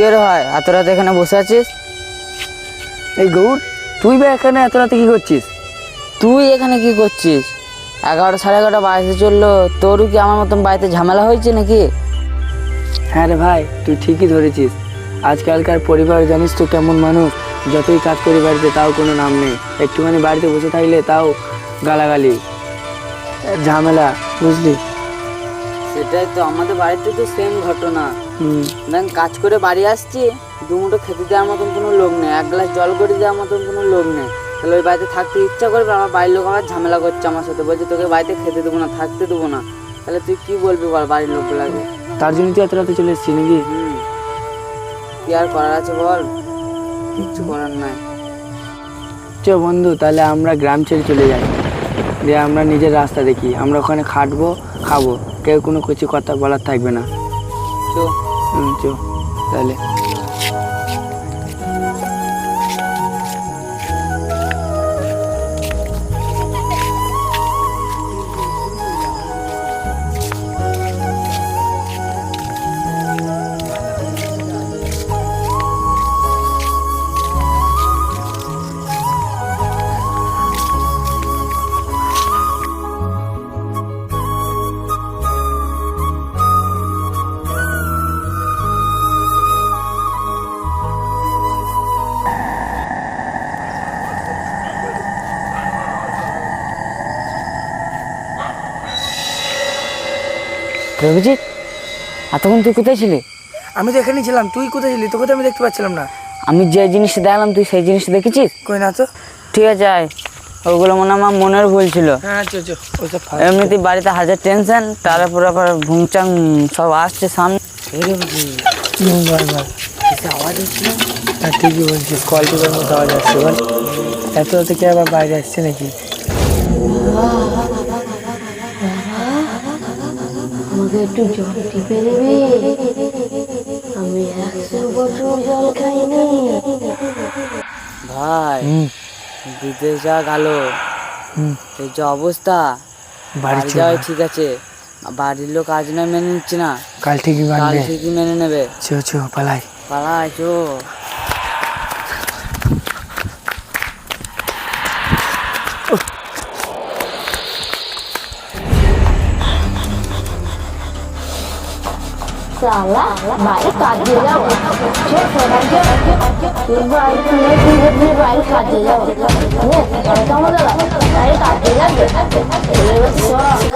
কে রে ভাই? এত রাতে এখানে বসে আছিস? এই গৌর তুই বা এখানে এত রাতে কি করছিস? তুই এখানে কি করছিস? এগারোটা সাড়ে এগারোটা বাড়িতে চলল তোরও কি আমার মতন বাড়িতে ঝামেলা হয়েছে নাকি? হ্যাঁ রে ভাই তুই ঠিকই ধরেছিস। আজকালকার পরিবার জানিস তো কেমন মানুষ যতই কাজ করি বাড়িতে তাও কোনো নাম নেই। একটুখানি বাড়িতে বসে থাকলে তাও গালাগালি ঝামেলা বুঝলি? সেটাই তো আমাদের বাড়িতে তো সেম ঘটনা। হুম দেখ কাজ করে বাড়ি আসছি দুমুটো খেতে দেওয়ার মতন কোনো লোক নেই এক গ্লাস জল করে দেওয়ার মতন কোনো লোক নেই। তাহলে ওই বাড়িতে থাকতে ইচ্ছা করবে? আমার বাড়ির লোক আমার ঝামেলা করছে আমার সাথে বলছে তোকে বাড়িতে খেতে দেবো না থাকতে দেবো না। তাহলে তুই কি বলবি বল বাড়ির লোকগুলাকে? তার জন্য তুই এত রাতে চলে এসেছিস নাকি? কি আর করার আছে বল? কিচ্ছু করার নাই। চ বন্ধু তাহলে আমরা গ্রাম ছেড়ে চলে যাই। দিয়ে আমরা নিজের রাস্তা দেখি। আমরা ওখানে খাটবো খাব। কেউ কোনো কিছু কথা বলার থাকবে না। তো হুম চ রবিজিৎ এতক্ষণ তুই কোথায় ছিলি? আমি তো এখানেই ছিলাম। তুই কোথায় ছিলি? তোকে তো আমি দেখতে পাচ্ছিলাম না। আমি যে জিনিসটা দেখলাম তুই সেই জিনিসটা দেখেছিস? কই না তো? ঠিক আছে আয়। ওগুলো মনে আমার মনের ভুল ছিল। হ্যাঁ চো চো এমনিতে বাড়িতে হাজার টেনশন তারপর আবার ভুংচাং সব আসছে সামনে। আওয়াজ হচ্ছিল হ্যাঁ ঠিকই বলছিস কল টিপের মতো আওয়াজ আসছে বল। এত রাতে কি আবার বাইরে আসছে নাকি? আমাকে একটু জল টিপে দেবে আমি একশো বছর জল খাইনি। ভাই বিদেশ যা গেল। এই যে অবস্থা বাড়ি বাড়ি যাওয়া ঠিক আছে। বাড়ির লোক আজ নয় মেনে নিচ্ছে না। কাল ঠিকই কাল ঠিকই মেনে নেবে। চো চো পালাই। পালাই চো। সালা বাইরে কাজে যাও চল সবাই চল তুই বাইরে তুই তুই তুই বাইরে কাজে যাও নে কেমন লাগল বাইরে কাজে যাবে এবার চল